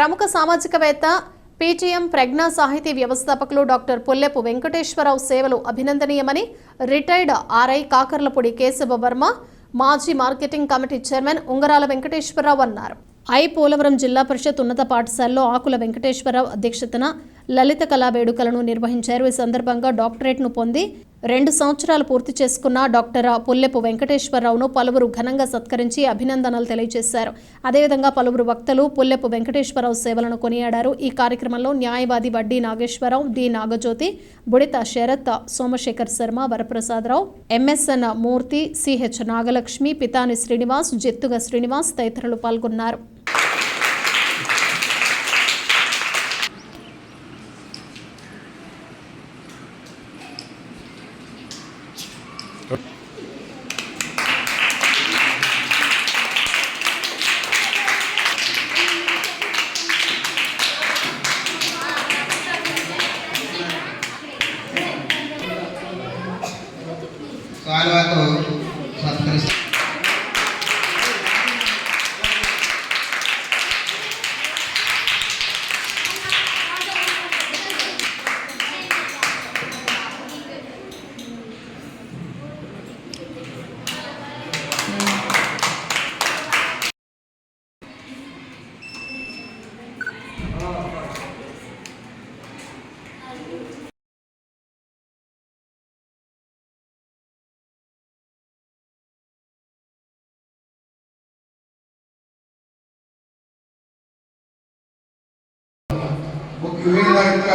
ప్రముఖ సామాజికవేత్త పీటీఎం ప్రజ్ఞా సాహితీ వ్యవస్థాపకులు డాక్టర్ పుల్లెపు వెంకటేశ్వరరావు సేవలు అభినందనీయమని రిటైర్డ్ ఆర్ఐ కాకర్లపూడి కేశవ వర్మ మాజీ మార్కెటింగ్ కమిటీ చైర్మన్ ఉంగరాల వెంకటేశ్వరరావు అన్నారు. ఐ పోలవరం జిల్లా పరిషత్ ఉన్నత పాఠశాలలో ఆకుల వెంకటేశ్వరరావు అధ్యక్షతన లలిత కళా వేడుకలను నిర్వహించారు. ఈ సందర్భంగా డాక్టరేట్ను పొంది రెండు సంవత్సరాలు పూర్తి చేసుకున్న డాక్టర్ పుల్లెపు వెంకటేశ్వరరావును పలువురు ఘనంగా సత్కరించి అభినందనలు తెలియజేశారు. అదేవిధంగా పలువురు వక్తలు పుల్లెపు వెంకటేశ్వరరావు సేవలను కొనియాడారు. ఈ కార్యక్రమంలో న్యాయవాది Vaddi Nageswararao D Nagajyothi Budita Sarath Somasekhar Sarma Varaprasadarao MSN Murthy CH Nagalakshmi Pithani Srinivas Jettuga Srinivas తదితరులు పాల్గొన్నారు. ఒక యొక్క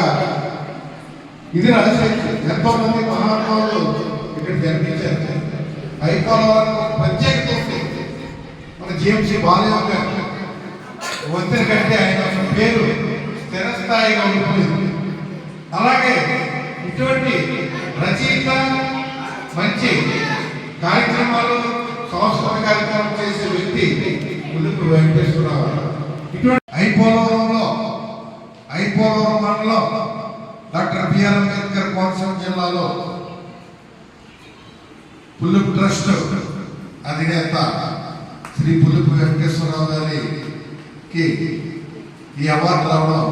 ఇది రహస్యం ఎంతో మంది మహాత్మాలు ఇక్కడ జన్మించారు. హైకోవరం ప్రత్యేకత ఉంది మన జిఎంసీ బాలయ్య గారు వచ్చిన కంటే ఆయన పేరు స్థిరస్థాయిగా ఉంటుంది అలాగే ఇటువంటి రచయిత మంచి కార్యక్రమాలు సంస్కృత కార్యక్రమం చేసే వ్యక్తి ముందుకు వెంకటేశ్వరరావు కోనసీమ జిల్లాలో పులుపు ట్రస్ట్ అధినేత శ్రీ పులుపు వెంకటేశ్వరరావు గారికి ఈ అవార్డు రావడం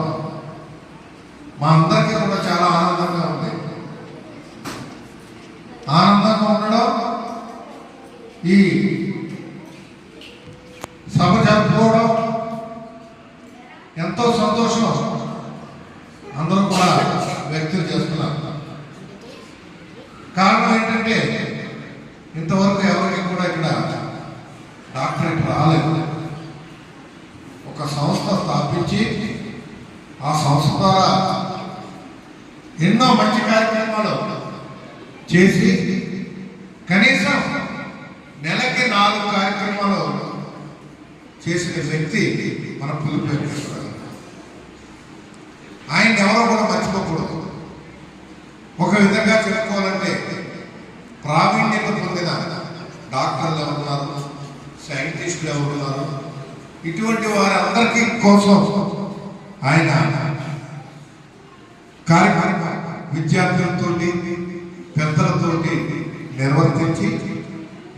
మా అందరికీ కూడా చాలా ఆనందంగా ఉంది. ఆనందంగా ఉండడం ఈ సభ జరుపుకోవడం ఎంతో సంతోషం అందరూ కూడా వ్యక్తం చేస్తున్నారు కారణం ఏంటంటే ఇంతవరకు ఎవరికి కూడా ఇక్కడ డాక్టరేట్ రాలేదు ఒక సంస్థ స్థాపించి ఆ సంస్థ ద్వారా ఎన్నో మంచి కార్యక్రమాలు చేసి కనీసం నెలకి నాలుగు కార్యక్రమాలు చేసిన వ్యక్తి మన పులిపి వెంకటేశ్వరరావు. ఆయన ఎవరో కూడా మర్చిపోకూడదు. ఒక విధంగా చెప్పుకోవాలంటే ప్రావీణ్యత పొందిన డాక్టర్లు ఎవరున్నారు సైంటిస్టులు ఎవరున్నారు ఇటువంటి వారందరికీ కోసం ఆయన కార్యక్రమం విద్యార్థులతోటి పెద్దలతో నిర్వర్తించి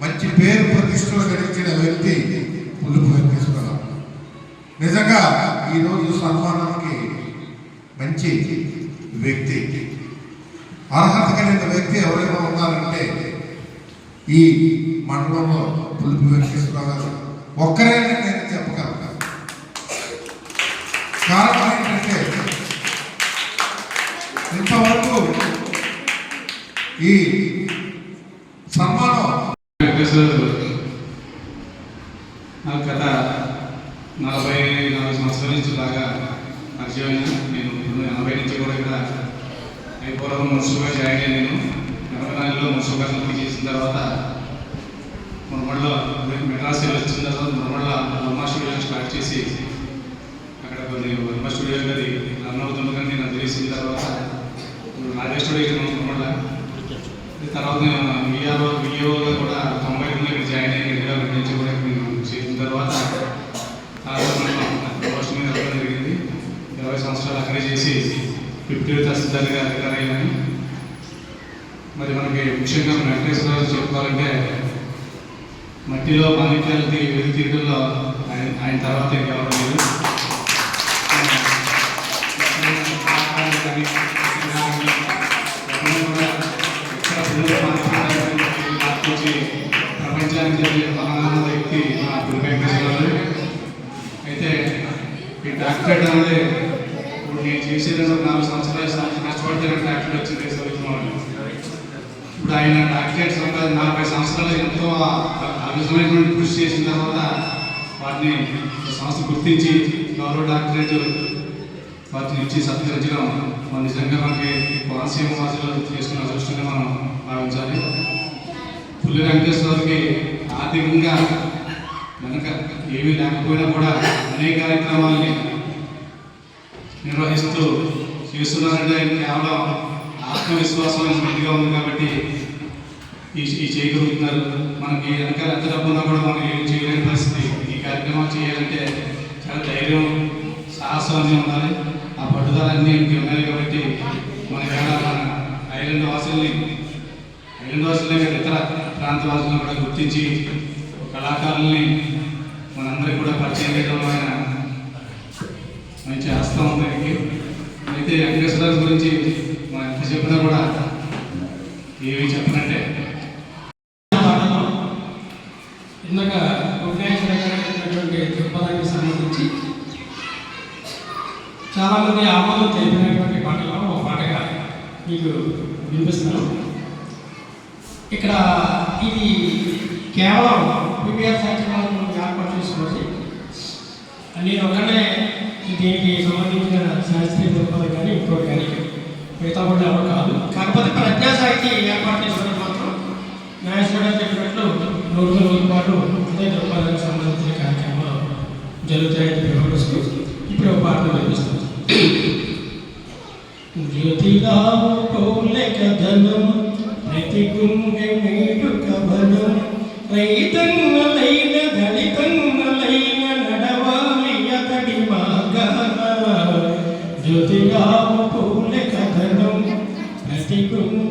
మంచి పేరు ప్రతిష్టలు గడించిన వ్యక్తి పులుపు వెంకటేశ్వరరావు. నిజంగా ఈరోజు సన్మానానికి మంచి వ్యక్తి. అర్హత కలిగిన వ్యక్తి ఎవరైనా ఉన్నారంటే ఈ మండలంలో పులుపు వెంకటేశ్వరరావు గారు. ఒక్కరే నేను చెప్పగలను. కారణం ఈ సన్మానం వెంకటేశ్వర నాకు గత నలభై నాలుగు సంవత్సరాల నుంచి బాగా పరిచయం నేను ఇప్పుడు ఎనభై నుంచి కూడా ఇక్కడ అయిపోవడం మున్సిపల్గా జాయిన్ అయ్యాను నేను. ఎనభై నాలుగులో మున్సిపల్గా చేసిన తర్వాత మురమడలో మెడ్రాస్ వచ్చిన తర్వాత సిద్ధార్థ అధికారయ్యాను మరి మనకి ముఖ్యంగా వెంకటేశ్వర చెప్పుకోవాలంటే మట్టిలో మాణిక్యాలకి వెలు తీయడంలో ఆయన ఆయన తర్వాత ఎవరు లేదు ప్రపంచానికి జరిగే మహానామ వ్యక్తి మా వెంకటేశ్వర అయితే ఈ డాక్టరేట్ అనేది ఇప్పుడు నేను చేసేది నాలుగు సంవత్సరాలు కష్టపడితే నాకు డాక్టరేట్ వచ్చింది చదువుతున్నాను ఇప్పుడు ఆయన డాక్టరేట్ సంపాద నలభై సంవత్సరాలు ఎంతో అవిధమైనటువంటి కృషి చేసిన తర్వాత వాటిని సంస్థ గుర్తించి గౌరవ డాక్టరేట్ వాటిని ఇచ్చి సత్కరించడం మన నిజంగా మనకి కోనసీమ వాసులు చేసుకున్న అదృష్టంగా మనం భావించాలి. పుల్లి వెంకటేశ్వరకి ఆర్థికంగా వెనక ఏమీ లేకపోయినా కూడా అనేక కార్యక్రమాల్ని నిర్వహిస్తూ చేస్తున్నారంటే కేవలం ఆత్మవిశ్వాసం ఇదిగా ఉంది కాబట్టి ఈ ఈ చేయగలుగుతున్నారు మనకి వెనకాల ఎంత డబ్బు ఉన్నా కూడా మనం ఏం చేయలేని పరిస్థితి. ఈ కార్యక్రమం చేయాలంటే చాలా ధైర్యం సాహసం అన్నీ ఉండాలి. ఆ పట్టుదల అన్నీ ఉన్నాయి కాబట్టి మన వేళ మన ఐలాండ్ వాసుల్ని ఐలాండ్ వాసులే కాదు ఇతర ప్రాంత వాసులను కూడా గుర్తించి కళాకారుల్ని మనందరికీ కూడా పరిచయం చేయడం ఆయన మంచి హస్తం ఉంది. అయితే వెంకటేశ్వర గురించి మా ఎంత చెప్పినా కూడా ఏమి చెప్పనంటే ఇందాక ఉపన్యాసం చెప్పినటువంటి దృక్పథానికి సంబంధించి చాలామంది ఆమోదం తెలిపినటువంటి పాటలో ఒక పాటగా మీకు వినిపిస్తున్నాను ఇక్కడ ఇది కేవలం పిబిఆర్ సంక్షేమాలను ఏర్పాటు చేసుకోవాలి నేను ఒకటే దీనికి సంబంధించిన శాస్త్రీయ దృక్పథం కానీ ఇంకోటి కానీ మిగతా కూడా ఎవరు కాదు. కాకపోతే ప్రజ్ఞా సాహితీ ఏర్పాటు చేసుకోవడం మాత్రం న్యాయస్థానం చెప్పినట్లు నూరు రోజుల పాటు అదే దృక్పథానికి సంబంధించిన కార్యక్రమాలు జరుగుతాయని వివరిస్తూ ఇప్పుడు ఒక పాటలు వినిపిస్తుంది. జ్యోతిరావు పౌలె కథనం ప్రతి గుండె నీడు కథనం రైతన్నలైన మార్గాన జ్యోతిరావు పౌలె కథనం ప్రతి గుండె